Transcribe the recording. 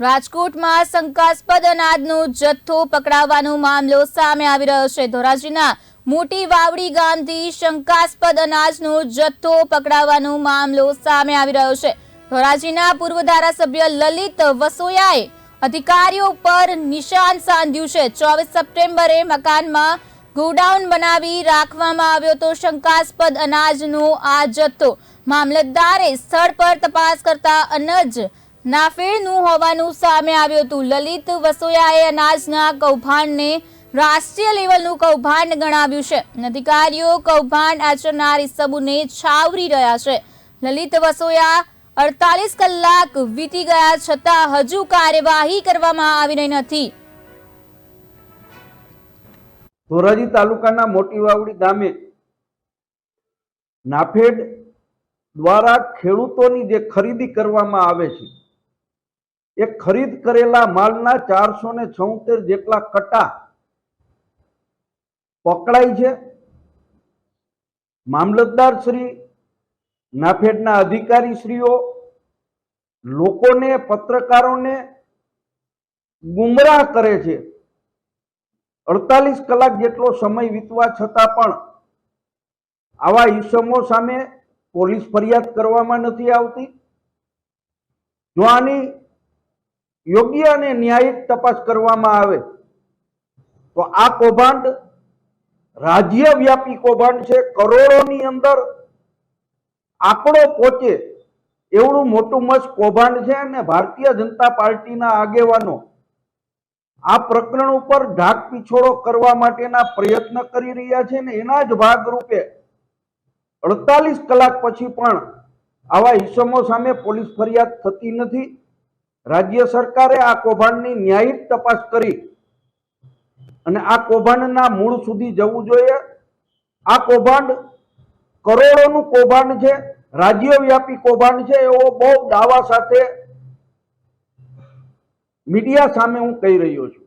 રાજકોટમાં શંકાસ્પદ અનાજનો જથ્થો પકડાવવાનો મામલો સામે આવી રહ્યો છે. ધોરાજીના મોટી વાવડી ગામથી શંકાસ્પદ અનાજનો જથ્થો પકડાવવાનો મામલો સામે આવી રહ્યો છે. ધોરાજીના પૂર્વ ધારાસભ્ય લલિત વસોયાએ અધિકારીઓ પર નિશાન સાધ્યું છે. ચોવીસ સપ્ટેમ્બરે મકાનમાં ગોડાઉન બનાવી રાખવામાં આવ્યો તો શંકાસ્પદ અનાજનો આ જથ્થો મામલતદારે સ્થળ પર તપાસ કરતા અનજ નાફેડનું હોવાનું સામે આવ્યું હતું. લલિત વસોયાએ અનાજના કૌભાંડને રાષ્ટ્રીય લેવલનું કૌભાંડ ગણાવ્યું છે. અધિકારીઓ કૌભાંડ આચરનાર ઇસબુને છાવરી રહ્યા છે. લલિત વસોયા અડતાલીસ કલાક વીતી ગયા છતાં હજુ કાર્યવાહી કરવામાં આવી રહી નથી. ધોરાજી તાલુકાના મોટી વાવડી ગામે નાફેડ દ્વારા ખેડૂતોની જે ખરીદી કરવામાં આવે છે એ ખરીદ કરેલા માલના ચારસો ને છોતેર જેટલા કટા પકડાય છે. મામલતદાર શ્રી, નાફેડના અધિકારી શ્રીઓ, લોકોને, પત્રકારોને ગુમરાહ કરે છે. અડતાલીસ કલાક જેટલો સમય વીતવા છતાં પણ આવા ઈસમો સામે પોલીસ ફરિયાદ કરવામાં નથી આવતી. જો આની યોગ્ય અને ન્યાયિક તપાસ કરવામાં આવે. તો આ કૌભાંડ રાજ્યવ્યાપી કૌભાંડ છે. કરોડોની અંદર આંકડો પહોંચે એવડું મોટું મસ્ત કૌભાંડ છે અને ભારતીય જનતા પાર્ટીના આગેવાનો આ પ્રકરણ ઉપર ઢાક પીછોડો કરવા માટેના પ્રયત્ન કરી રહ્યા છે ને એના જ ભાગરૂપે અડતાલીસ કલાક પછી પણ આવા ઇસમો સામે પોલીસ ફરિયાદ થતી નથી. રાજ્ય સરકારે આ કૌભાંડની ન્યાયિક તપાસ કરી અને આ કૌભાંડના મૂળ સુધી જવું જોઈએ. આ કૌભાંડ કરોડોનું કૌભાંડ છે, રાજ્યવ્યાપી કૌભાંડ છે, એવો બહુ દાવા સાથે મીડિયા સામે હું કહી રહ્યો છું.